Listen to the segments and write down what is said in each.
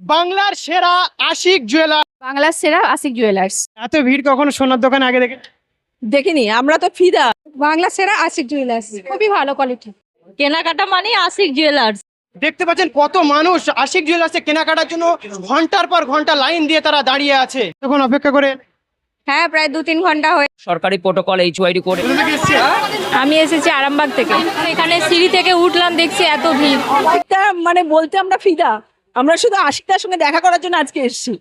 বাংলার সেরা আশিক জুয়েলার বাংলার সেরা আশিক জুয়েলার্স এত ভিড় কখনো সোনার দোকান আগে দেখে দেখিনি আমরা তো ফিদা। বাংলা সেরা আশিক জুয়েলার্স খুবই ভালো কোয়ালিটি কেনাকাটা মানে আশিক জুয়েলার্স দেখতে পাচ্ছেন কত মানুষ আশিক জুয়েলার্সে কেনাকাটার জন্য ঘণ্টার পর ঘণ্টা লাইন দিয়ে তারা দাঁড়িয়ে আছে। তখন অপেক্ষা করে হ্যাঁ প্রায় দু তিন ঘণ্টা হয়ে সরকারি প্রোটোকল এইচওয়াইডি করে কোথা আমি এসেছি আরামবাগ থেকে। এখানে সিঁড়ি থেকে উঠলাম দেখছি এত ভিড়। মানে বলতে আমরা ফিদা। আমরা শুধু আশিকটার সঙ্গে দেখা করার জন্য আজকে এসেছি।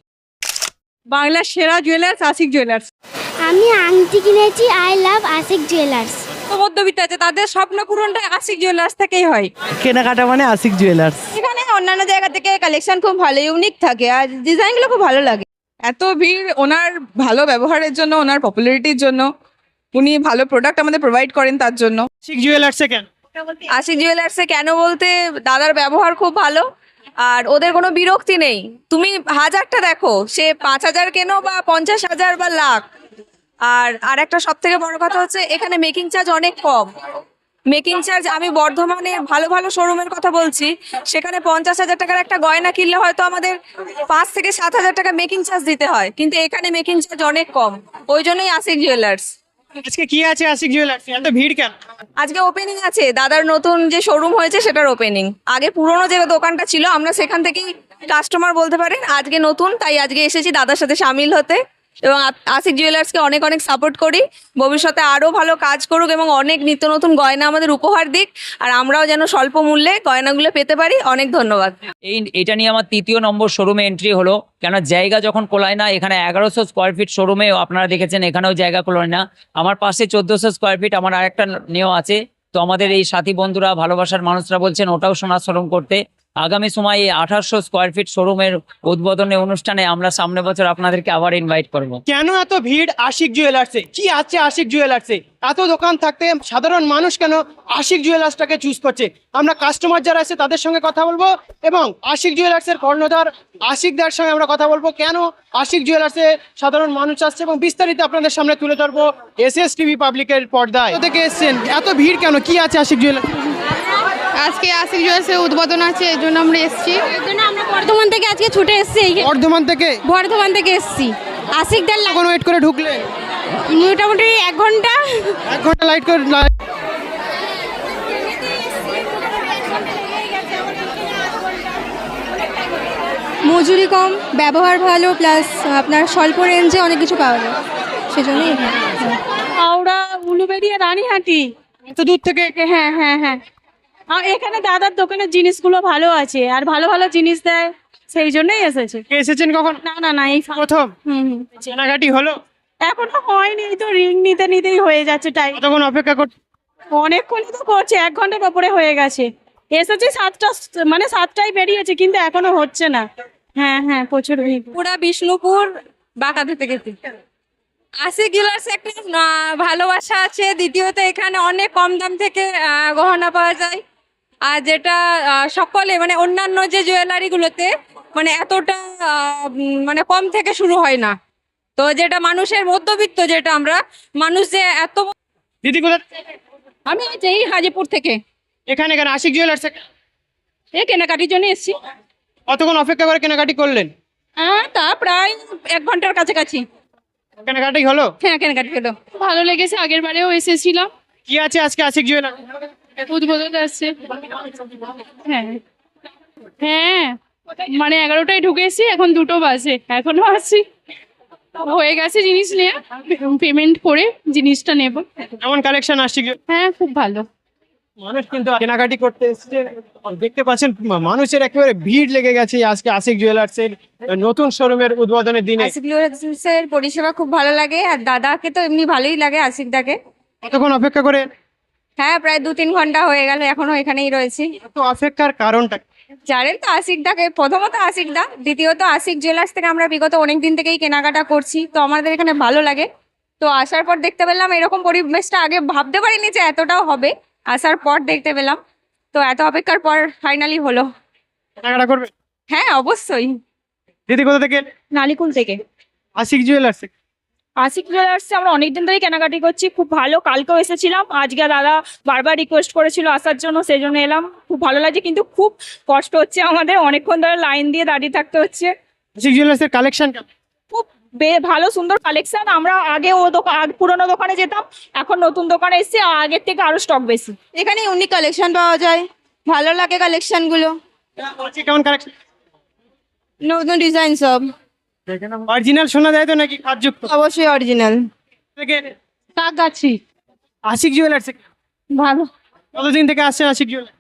বাংলার সেরা জুয়েলার্স আশিক জুয়েলার্স আমি আংটি কিনেছি আই লাভ আশিক জুয়েলার্স মধ্যবিত্ত আছে তাদের স্বপ্ন পূরণটা আশিক জুয়েলার্স থেকেই হয়। কেনাকাটা মানে আশিক জুয়েলার্স এখানে অন্যান্য জায়গা থেকে কালেকশন খুব ভালো ইউনিক থাকে আর ডিজাইনগুলো খুব ভালো লাগে। এত ভিড় ওনার ভালো ব্যবহারের জন্য ওনার পপুলারিটির জন্য উনি ভালো প্রোডাক্ট আমাদের প্রোভাইড করেন তার জন্য। আশিক জুয়েলার্সে কেন? আশিক জুয়েলার্সে কেন বলতে দাদার ব্যবহার খুব ভালো আর ওদের কোনো বিরক্তি নেই। তুমি হাজারটা দেখো, সে পাঁচ হাজার কেনো বা পঞ্চাশ হাজার বা লাখ? আর আর একটা সব থেকে বড় কথা হচ্ছে, এখানে মেকিং চার্জ অনেক কম। মেকিং চার্জ আমি বর্ধমানে ভালো ভালো শোরুমের কথা বলছি, সেখানে পঞ্চাশ হাজার টাকার একটা গয়না কিনলে হয়তো আমাদের পাঁচ থেকে সাত হাজার টাকা মেকিং চার্জ দিতে হয়, কিন্তু এখানে মেকিং চার্জ অনেক কম। ওই জন্যই আশিক জুয়েলার্স আজকে কি আছে আশিক জুয়েলার্স? এত ভিড় কেন? আজকে ওপেনিং আছে। দাদার নতুন যে শোরুম হয়েছে, সেটার ওপেনিং আগে পুরনো যে দোকানটা ছিল, আমরা সেখান থেকেই কাস্টমার বলতে পারেন, আজকে নতুন, তাই আজকে এসেছি দাদার সাথে সামিল হতে। এবং আ- আশিক জুয়েলার্সকে অনেক অনেক সাপোর্ট করি। ভবিষ্যতে আরও ভালো কাজ করুক এবং অনেক নিত্য নতুন গয়না আমাদের উপহার দিক। আর আমরাও যেন স্বল্প মূল্যে গয়নাগুলো পেতে পারি। অনেক ধন্যবাদ। এই এটা নিয়ে আমার তৃতীয় নম্বর শোরুমে এন্ট্রি হলো। কেন জায়গা যখন কোলায় না, এখানে এগারোশো স্কোয়ার ফিট শোরুমেও আপনারা দেখেছেন, এখানেও জায়গা কোলায় না। আমার পাশে চোদ্দোশো স্কোয়ার ফিট আমার আরেকটা নেওয়া আছে। তো আমাদের এই সাথী বন্ধুরা, ভালোবাসার মানুষরা বলছেন, ওটাও সোনার শোরুম করতে। আগামী সময়ে আঠারোশো স্কোয়ার ফিট শোরুমের উদ্বোধনী অনুষ্ঠানে আমরা সামনে বছর আপনাদেরকে আবার ইনভাইট করব। কেন এত ভিড় আশিক জুয়েলার্সে কি আছে আশিক জুয়েলার্সে এত দোকান থাকতে সাধারণ মানুষ কেন আশিক জুয়েলার্সটাকে চুজ করছে? আমরা কাস্টমার যারা আছে তাদের সঙ্গে কথা বলব এবং আশিক জুয়েলার্সের কর্ণধার আশিকদার সঙ্গে আমরা কথা বলব। কেন আশিক জুয়েলার্সে সাধারণ মানুষ আসছে এবং বিস্তারিত আপনাদের সামনে তুলে ধরবো এস এস টিভি পাবলিকের পর্দায়। থেকে এসছেন? এত ভিড় কেন? কি আছে আশিক জুয়েলার্স আজকে আশিক জুয়েলার্সে উদ্বোধন আছে এই জন্য আমরা এসেছি। এর জন্য আমরা বর্ধমান থেকে আজকে ছুটে এসেছি বর্ধমান থেকে? বর্ধমান থেকে এসেছি। আশিকদার কখন ওয়েট করে ঢুকলেন মোটামুটি এক ঘণ্টা। এক ঘণ্টা লাইট করে লাইট মজুরি কম ব্যবহার ভালো প্লাস আপনার স্বল্প রেঞ্জে অনেক কিছু পাওয়া যায়। সেজন্যই। হাওড়া উলুবেড়িয়া রানীহাটি। এত দূর থেকে? হ্যাঁ হ্যাঁ হ্যাঁ। এখানে দাদার দোকানের জিনিসগুলো ভালো আছে আর ভালো ভালো জিনিস দেয় সেই জন্যই এসেছে। এসেছেন কখন? না না না এই প্রথম? হুম হুম। কেনাকাটি হলো? এখনও হয়নি এই তো রিং নিতে নিতেই হয়ে যাচ্ছে টাইম তখন অপেক্ষা করতে অনেকক্ষণই তো করছে এক ঘণ্টার ওপরে হয়ে গেছে। এসেছে সাতটা মানে সাতটায় বেরিয়েছে কিন্তু এখনও হচ্ছে না। হ্যাঁ হ্যাঁ প্রচুর ভিড়। পুরা বিষ্ণুপুর বাঁকাতে থেকে আশিক জুয়েলার্স একটা ভালোবাসা আছে। দ্বিতীয়ত এখানে অনেক কম দাম থেকে গহনা পাওয়া যায়। আর যেটা সকলে মানে অন্যান্য যে জুয়েলারিগুলোতে মানে এতটা মানে কম থেকে শুরু হয় না। তো যেটা মানুষের মধ্যবিত্ত যেটা আমরা মানুষ যে এত দিদি কোথা আমি এই হাজিপুর থেকে। এখানে কেন? আশিক জুয়েলার্স এই কেনাকাটির জন্য এসেছি। কতক্ষণ অপেক্ষা করে কেনাকাটি করলেন? হ্যাঁ তা প্রায় এক ঘণ্টার কাছাকাছি। কেনাকাটি হলো? হ্যাঁ কেনাকাটি হলো। ভালো লেগেছে আগের বারেও এসেছিলাম। কি আছে আজকে আশিক জুয়েলার্স উদ্বোধন আসছে হ্যাঁ। হ্যাঁ মানে এগারোটায় ঢুকেছি এখন দুটো বাজে এখনও আসছি হয়ে গেছে জিনিস নিয়ে পেমেন্ট করে জিনিসটা নেব। এমন কালেকশন আশিক জুয়েলার্স। হ্যাঁ খুব ভালো। মানুষ কিন্তু কেনাকাটি করতে এসছে। দেখতে পাচ্ছেন মানুষের একেবারে ভিড় লেগে গেছে আজকে আশিক জুয়েলার্সের নতুন শোরুমের উদ্বোধনের দিনে। আশিক জুয়েলার্সের পরিষেবা খুব ভালো লাগে আর দাদাকে তো এমনি ভালোই লাগে আশিকদাকে। কতক্ষণ অপেক্ষা করে? হ্যাঁ প্রায় দু তিন ঘণ্টা হয়ে গেল এখনও এখানেই রয়েছি। অপেক্ষার কারণটা? জানেন তো আশিকদাকে প্রথমত আশিকদা দ্বিতীয়ত আশিক জুয়েলার্স থেকে আমরা বিগত অনেক দিন থেকেই কেনাকাটা করছি তো আমাদের এখানে ভালো লাগে। তো আসার পর দেখতে পেলাম এরকম পরিবেশটা আগে ভাবতে পারিনি যে এতটাও হবে আসার পর দেখতে পেলাম। তো এত অপেক্ষার পর ফাইনালি হলো। কেনাকাটা করবে? হ্যাঁ অবশ্যই। দিদি কোথা থেকে? নালিকুল থেকে। আশিক জুয়েলার্স আশিক জুয়েলার্সে আমরা অনেকদিন ধরেই কেনাকাটি করছি খুব ভালো কালকেও এসেছিলাম আজকে দাদা বারবার রিকোয়েস্ট করেছিল আসার জন্য সেই জন্য এলাম খুব ভালো লাগছে কিন্তু খুব কষ্ট হচ্ছে আমাদের অনেকক্ষণ ধরে লাইন দিয়ে দাঁড়িয়ে থাকতে হচ্ছে। আশিক জুয়েলার্সের কালেকশন খুব ভালো সুন্দর কালেকশন আমরা আগে ও দোকান পুরোনো দোকানে যেতাম এখন নতুন দোকানে এসেছি আগের থেকে আরও স্টক বেশি। এখানে ইউনিক কালেকশন পাওয়া যায় ভালো লাগে কালেকশনগুলো কেমন কালেকশন নতুন ডিজাইন সব। অরিজিনাল শোনা যায় তো নাকি কাজযুক্ত অবশ্যই অরিজিনাল। থেকে কাকাছি আশিক জুয়েলার্স ভালো। কতদিন থেকে আসছেন আশিক জুয়েলার্স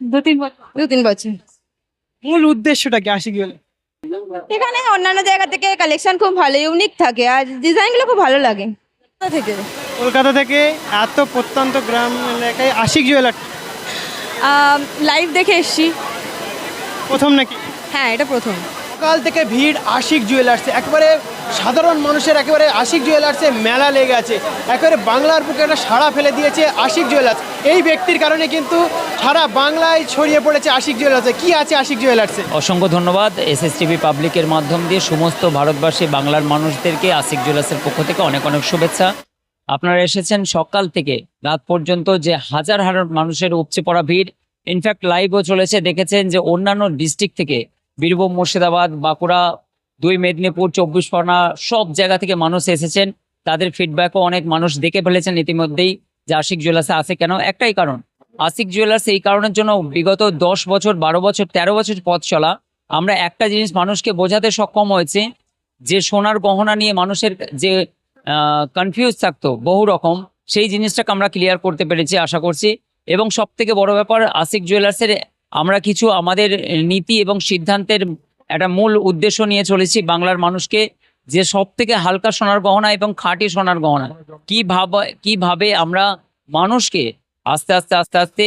দু তিন বছর। দু তিন বছর। মূল উদ্দেশ্যটা কি আশিক জুয়েলার্স এখানে অন্যান্য জায়গা থেকে কালেকশন খুব ভালো ইউনিক থাকে আর ডিজাইনগুলো খুব ভালো লাগে। থেকে। কলকাতা থেকে এত প্রত্যন্ত গ্রাম এলাকায় আশিক জুয়েলার্স লাইভ দেখে এসছি। প্রথম নাকি? হ্যাঁ এটা প্রথম। সকাল থেকে ভিড় আশিক জুয়েলার্সে। একেবারে সাধারণ মানুষের একেবারে আশিক জুয়েলার্সে মেলা লেগে আছে। একেবারে বাংলার বুকে একটা সাড়া ফেলে দিয়েছে আশিক জুয়েলার্স। এই ব্যক্তির কারণে কিন্তু সারা বাংলায় ছড়িয়ে পড়েছে আশিক জুয়েলার্সে। কি আছে আশিক জুয়েলার্সে? অসংখ্য ধন্যবাদ। এসএসটিভি পাবলিকের মাধ্যম দিয়ে সমস্ত ভারতবাসী, বাংলার মানুষদেরকে আশিক জুয়েলার্সের পক্ষ থেকে অনেক অনেক শুভেচ্ছা। আপনারা এসেছেন সকাল থেকে, রাত পর্যন্ত যে হাজার হাজার মানুষের উপচে পড়া ভিড়। ইনফ্যাক্ট লাইভও চলেছে। দেখেছেন যে অন্যান্য ডিস্ট্রিক্ট থেকে বীরভূম মুর্শিদাবাদ, বাঁকুড়া, দুই মেদিনীপুর, চব্বিশ পরগনা সব জায়গা থেকে মানুষ এসেছেন। তাদের ফিডব্যাকও অনেক মানুষ দেখে ফেলেছেন ইতিমধ্যেই যে আশিক জুয়েলার্সে আসে কেন? একটাই কারণ, আশিক জুয়েলার্স এই কারণের জন্য বিগত দশ বছর, বারো বছর, তেরো বছর পথ চলা। আমরা একটা জিনিস মানুষকে বোঝাতে সক্ষম হয়েছে, যে সোনার গহনা নিয়ে মানুষের যে কনফিউজ থাকতো বহু রকম, সেই জিনিসটাকে আমরা ক্লিয়ার করতে পেরেছি, আশা করছি। এবং সব থেকে বড় ব্যাপার, আশিক জুয়েলার্সের আমরা কিছু আমাদের নীতি এবং সিদ্ধান্তের একটা মূল উদ্দেশ্য নিয়ে চলেছি বাংলার মানুষকে যে সব থেকে হালকা সোনার গহনা এবং খাঁটি সোনার গহনা। কীভাবে কীভাবে আমরা মানুষকে আস্তে আস্তে আস্তে আস্তে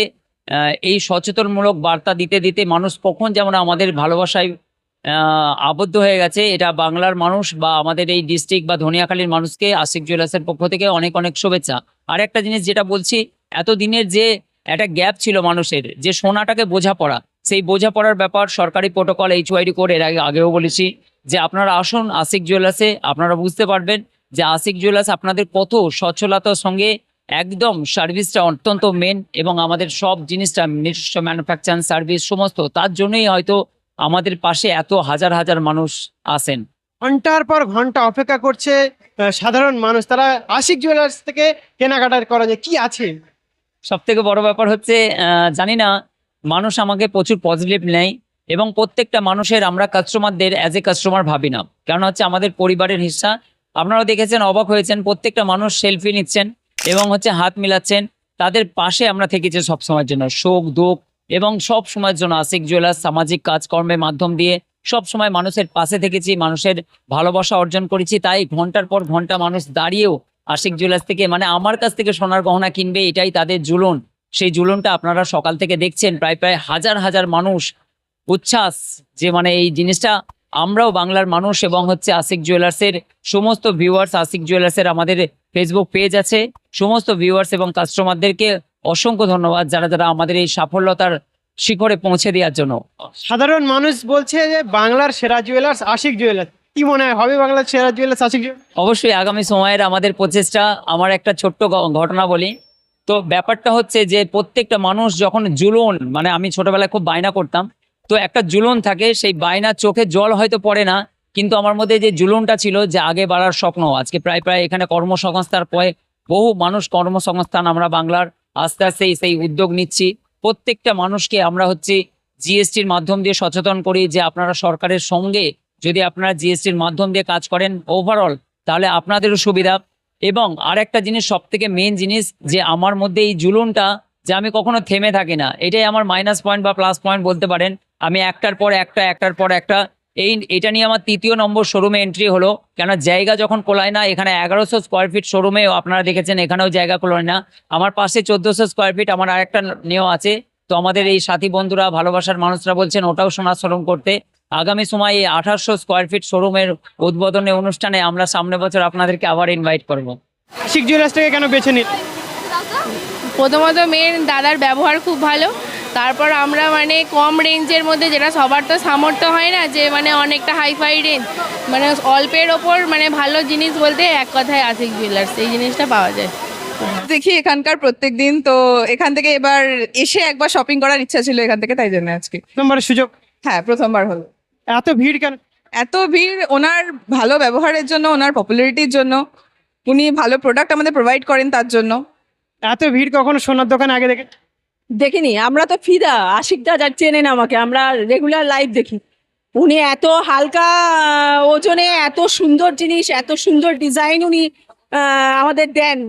এই সচেতনমূলক বার্তা দিতে দিতে মানুষ কখন যেমন আমাদের ভালোবাসায় আবদ্ধ হয়ে গেছে, এটা বাংলার মানুষ বা আমাদের এই ডিস্ট্রিক্ট বা ধনিয়াখালীর মানুষকে, আশিক জুয়েলার্সের পক্ষ থেকে অনেক অনেক শুভেচ্ছা। আর একটা জিনিস যেটা বলছি, এতদিনের যে একটা গ্যাপ ছিল মানুষের, যে সোনাটাকে বোঝাপড়া সেই বোঝাপড়ার ব্যাপার সরকারি প্রোটোকল এইচ ওয়াইডি করে এর আগে আগেও বলেছি যে আপনারা আসুন আশিক জুয়েলার্সে আপনারা বুঝতে পারবেন যে আশিক জুয়েলার্স আপনাদের কত সচ্ছলতার সঙ্গে একদম সার্ভিসটা অত্যন্ত মেন এবং আমাদের সব জিনিসটা নিজস্ব ম্যানুফ্যাকচার সার্ভিস সমস্ত, তার জন্যই হয়তো আমাদের পাশে এত হাজার হাজার মানুষ আসেন। ঘণ্টার পর ঘণ্টা অপেক্ষা করছে সাধারণ মানুষ। তারা আশিক জুয়েলার্স থেকে কেনাকাটা করা যায় কি আছে? সব থেকে বড় ব্যাপার হচ্ছে জানি না, মানুষ আমাকে প্রচুর পজিটিভ নেয় এবং প্রত্যেকটা মানুষের আমরা কাস্টমারদের অ্যাজ এ কাস্টমার ভাবি না। কারণ হচ্ছে আমাদের পরিবারের হিস্সা আপনারা দেখেছেন, অবাক হয়েছেন, প্রত্যেকটা মানুষ সেলফি নিচ্ছেন এবং হচ্ছে হাত মিলাচ্ছেন। তাদের পাশে আমরা থেকেছি সব সময়ের জন্য শোক, দুঃখ এবং সব সময়ের জন্য আশিক জুয়েলার্স সামাজিক কাজকর্মের মাধ্যম দিয়ে সব সময় মানুষের পাশে থেকেছি, মানুষের ভালোবাসা অর্জন করেছি। তাই ঘণ্টার পর ঘণ্টা মানুষ দাঁড়িয়েও আশিক জুয়েলার্স থেকে মানে আমার কাছ থেকে সোনার গহনা কিনবে, এটাই তাদের জুলুন সেই জুলুনটা আপনারা সকাল থেকে দেখছেন, প্রায় প্রায় হাজার হাজার মানুষ উচ্ছ্বাস যে মানে এই জিনিসটা আমরাও বাংলার মানুষ এবং হচ্ছে আশিক জুয়েলার্সের সমস্ত ভিউয়ার্স আশিক জুয়েলার্সের আমাদের ফেসবুক পেজ আছে। সমস্ত ভিউয়ার্স এবং কাস্টমারদেরকে অসংখ্য ধন্যবাদ যারা যারা আমাদের এই সাফল্যতার শিখরে পৌঁছে দেওয়ার জন্য। সাধারণ মানুষ বলছে যে বাংলার সেরা জুয়েলার্স আশিক জুয়েলার্স। কি মনে হয়? হবে বাংলার সেরা জুয়েলার্স আশিক জুয়েলার্স অবশ্যই আগামী সময়ের আমাদের প্রচেষ্টা, আমার একটা ছোট্ট ঘটনা বলি। তো ব্যাপারটা হচ্ছে যে প্রত্যেকটা মানুষ যখন জুলুন মানে আমি ছোটবেলায় খুব বায়না করতাম, তো একটা জুলুন থাকে, সেই বায়নার চোখে জল হয়তো পড়ে না, কিন্তু আমার মধ্যে যে জুলুনটা ছিল যে আগে বাড়ার স্বপ্ন, আজকে প্রায় প্রায় এখানে কর্মসংস্থার পরে বহু মানুষ কর্মসংস্থান আমরা বাংলার আস্তে আস্তে সেই উদ্যোগ নিচ্ছি। প্রত্যেকটা মানুষকে আমরা হচ্ছে জিএসটির মাধ্যম দিয়ে সচেতন করি যে আপনারা সরকারের সঙ্গে যদি আপনারা জিএসটির মাধ্যম দিয়ে কাজ করেন ওভারঅল তাহলে আপনাদেরও সুবিধা। এবং আর একটা জিনিস সব থেকে মেন জিনিস, যে আমার মধ্যে এই জুলুনটা যে আমি কখনো থেমে থাকি না, এটাই আমার মাইনাস পয়েন্ট বা প্লাস পয়েন্ট বলতে পারেন। আমি একটার পর একটা, একটার পর একটা, এই, এটা নিয়ে আমার তৃতীয় নম্বর শোরুমে এন্ট্রি হলো। কেন জায়গা যখন কোলায় না, এখানে এগারোশো স্কোয়ার ফিট শোরুমেও আপনারা দেখেছেন, এখানেও জায়গা কোলায় না। আমার পাশে চোদ্দোশো স্কোয়ার ফিট আমার আরেকটা নেওয়া আছে। তো আমাদের এই সাথী বন্ধুরা, ভালোবাসার মানুষরা বলছেন, ওটাও সোনার শোরুম করতে। আগামী সময়ে এই আঠাশশো স্কোয়ার ফিট শোরুমের উদ্বোধনী অনুষ্ঠানে আমরা সামনে বছর আপনাদেরকে আবার ইনভাইট করব। আশিক জুয়েলার্স থেকে কেন বেছে নিল? প্রথমত মেয়ের দাদার ব্যবহার খুব ভালো। তারপর আমরা মানে কম রেঞ্জের মধ্যে যেটা সবার তো সামর্থ্য হয় না যে মানে অনেকটা হাইফাই রেঞ্জ মানে অল্পের ওপর মানে ভালো জিনিস বলতে এক কথায় আশিক জুয়েলার্স এই জিনিসটা পাওয়া যায়। দেখি এখানকার প্রত্যেক দিন তো এখান থেকে এবার এসে একবার শপিং করার ইচ্ছা ছিল এখান থেকে তাই জন্য আজকে। নম্বরের সুযোগ? হ্যাঁ প্রথমবার হলো। এত ভিড় কেন? এত ভিড় ওনার ভালো ব্যবহারের জন্য ওনার পপুলারিটির জন্য উনি ভালো প্রোডাক্ট আমাদের প্রোভাইড করেন তার জন্য। এত ভিড় কখনো সোনার দোকানে আগে দেখে? দেখিনি আমরা তো ফিদা আশিকদা যা চেনেন আমাকে আমরা রেগুলার লাইভ দেখি। উনি এত হালকা ওজনে এত সুন্দর জিনিস এত সুন্দর ডিজাইন উনি আমাদের দেন।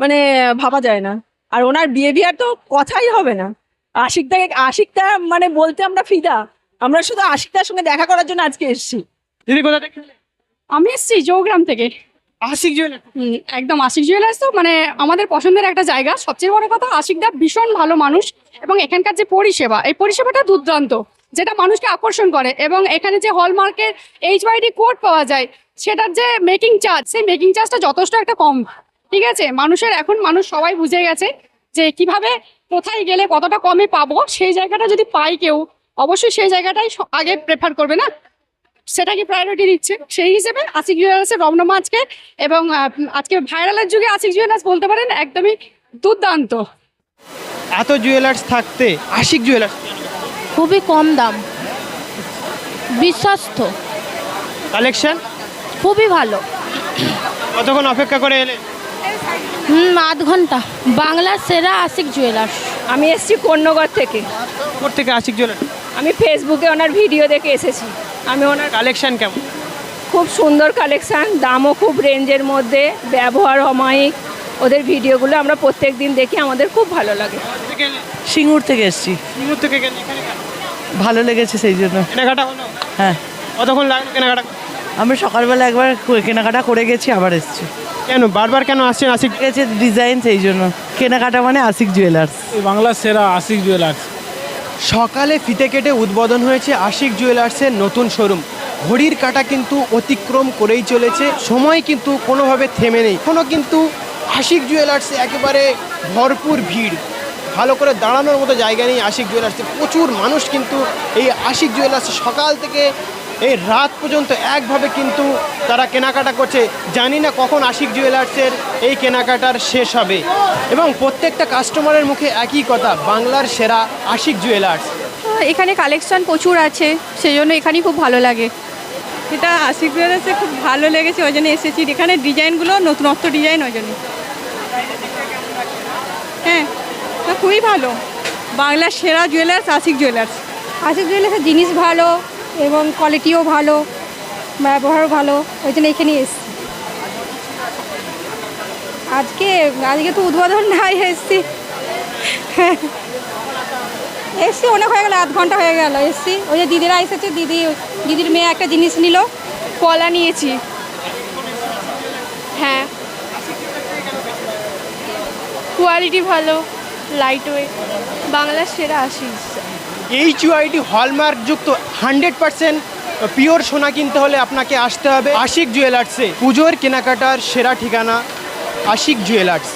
মানে ভাবা যায় না। আর ওনার বিহেভিয়ার তো কথাই হবে না। আশিকদাকে আশিকদা মানে বলতে আমরা ফিদা। আমরা শুধু আশিকদার সঙ্গে দেখা করার জন্য আজকে এসেছি। দিদি কোথা থেকে আমি এসেছি চৌগ্রাম থেকে। আশিক জুয়েলার্স? একদম আশিক জুয়েলার্স তো মানে আমাদের পছন্দের একটা জায়গা। সবচেয়ে বড় কথা আশিকদা ভীষণ ভালো মানুষ এবং এখানকার যে পরিষেবা এই পরিষেবাটা দুর্দান্ত যেটা মানুষকে আকর্ষণ করে এবং এখানে যে হলমার্কের এইচ ওয়াইডি কোড পাওয়া যায় সেটার যে মেকিং চার্জ সেই মেকিং চার্জটা যথেষ্ট একটা কম। ঠিক আছে? মানুষের এখন মানুষ সবাই বুঝে গেছে যে কীভাবে কোথায় গেলে কতটা কমে পাবো সেই জায়গাটা যদি পাই কেউ অবশ্যই সেই জায়গাটাই আগে প্রেফার করবে না। সেটাকে প্রায়োরিটি দিচ্ছে সেই হিসেবে আশিক জুয়েলার্সের রমনমা আজকে এবং আজকে ভাইরালের যুগে আশিক জুয়েলার্স বলতে পারেন একদমই দুর্দান্ত। এত জুয়েলার্স থাকতে আশিক জুয়েলার্স খুবই কম দাম। বিশ্বস্ত। কালেকশন? খুবই ভালো। কতক্ষণ অপেক্ষা করে এলে? হুম আধ ঘণ্টা। বাংলার সেরা আশিক জুয়েলার্স। আমি এসেছি কন্যগর থেকে। কোথা থেকে আশিক জুয়েলার্স? আমি ফেসবুকে ওনার ভিডিও দেখে এসেছি। আমি ওনার কালেকশান কেমন? খুব সুন্দর কালেকশান দামও খুব রেঞ্জের মধ্যে ব্যবহার অমায়িক। ওদের ভিডিওগুলো আমরা প্রত্যেক দিন দেখি আমাদের খুব ভালো লাগে। সিঙ্গুর থেকে এসেছি। সিঙ্গুর থেকে গেলে এখানে কেন? ভালো লেগেছে সেই জন্য। কেনাকাটা হলো? হ্যাঁ। কতক্ষণ লাগল কেনাকাটা? আমি সকালবেলা একবার কেনাকাটা করে গেছি আবার এসেছি। কেন? বারবার কেন আসছেন? আশিক গেছে ডিজাইন সেই জন্য। কেনাকাটা মানে আশিক জুয়েলার্স বাংলার সেরা আশিক জুয়েলার্স সকালে ফিতে কেটে উদ্বোধন হয়েছে আশিক জুয়েলার্সের নতুন শোরুম। ঘড়ির কাটা কিন্তু অতিক্রম করেই চলেছে, সময় কিন্তু কোনোভাবে থেমে নেই। কোনো কিন্তু আশিক জুয়েলার্সে একেবারে ভরপুর ভিড়। ভালো করে দাঁড়ানোর মতো জায়গা নেই আশিক জুয়েলার্সে। প্রচুর মানুষ কিন্তু এই আশিক জুয়েলার্সে সকাল থেকে এই রাত পর্যন্ত একভাবে কিন্তু তারা কেনাকাটা করছে। জানি না কখন আশিক জুয়েলার্সের এই কেনাকাটার শেষ হবে। এবং প্রত্যেকটা কাস্টমারের মুখে একই কথা বাংলার সেরা আশিক জুয়েলার্স। এখানে কালেকশন প্রচুর আছে সেই জন্য এখানেই খুব ভালো লাগে। এটা আশিক জুয়েলার্সে খুব ভালো লেগেছে ওই জন্য এসেছি। এখানে ডিজাইনগুলো নতুনত্ব ডিজাইন ওই জন্য হ্যাঁ তো খুবই ভালো। বাংলার সেরা জুয়েলার্স আশিক জুয়েলার্স। আশিক জুয়েলার্সের জিনিস ভালো এবং কোয়ালিটিও ভালো, ব্যবহারও ভালো, ওই জন্য এখানে এসেছি। আজকে আজকে তো উদ্বোধন নাই, এসছি। এসছি, অনেক হয়ে গেল, আধ ঘণ্টা হয়ে গেল, এসছি। ওই যে দিদিরা এসেছে, দিদি, দিদির মেয়ে একটা জিনিস নিল, কলা নিয়েছি। হ্যাঁ। কোয়ালিটি ভালো লাইট ওয়েট বাংলার সেরা আশিস। এইচ হলমার্ক যুক্ত হান্ড্রেড পার্সেন্ট পিওর সোনা কিনতে হলে আপনাকে আসতে হবে আশিক জুয়েলার্সে। পুজোর কেনাকাটার সেরা ঠিকানা আশিক জুয়েলার্স।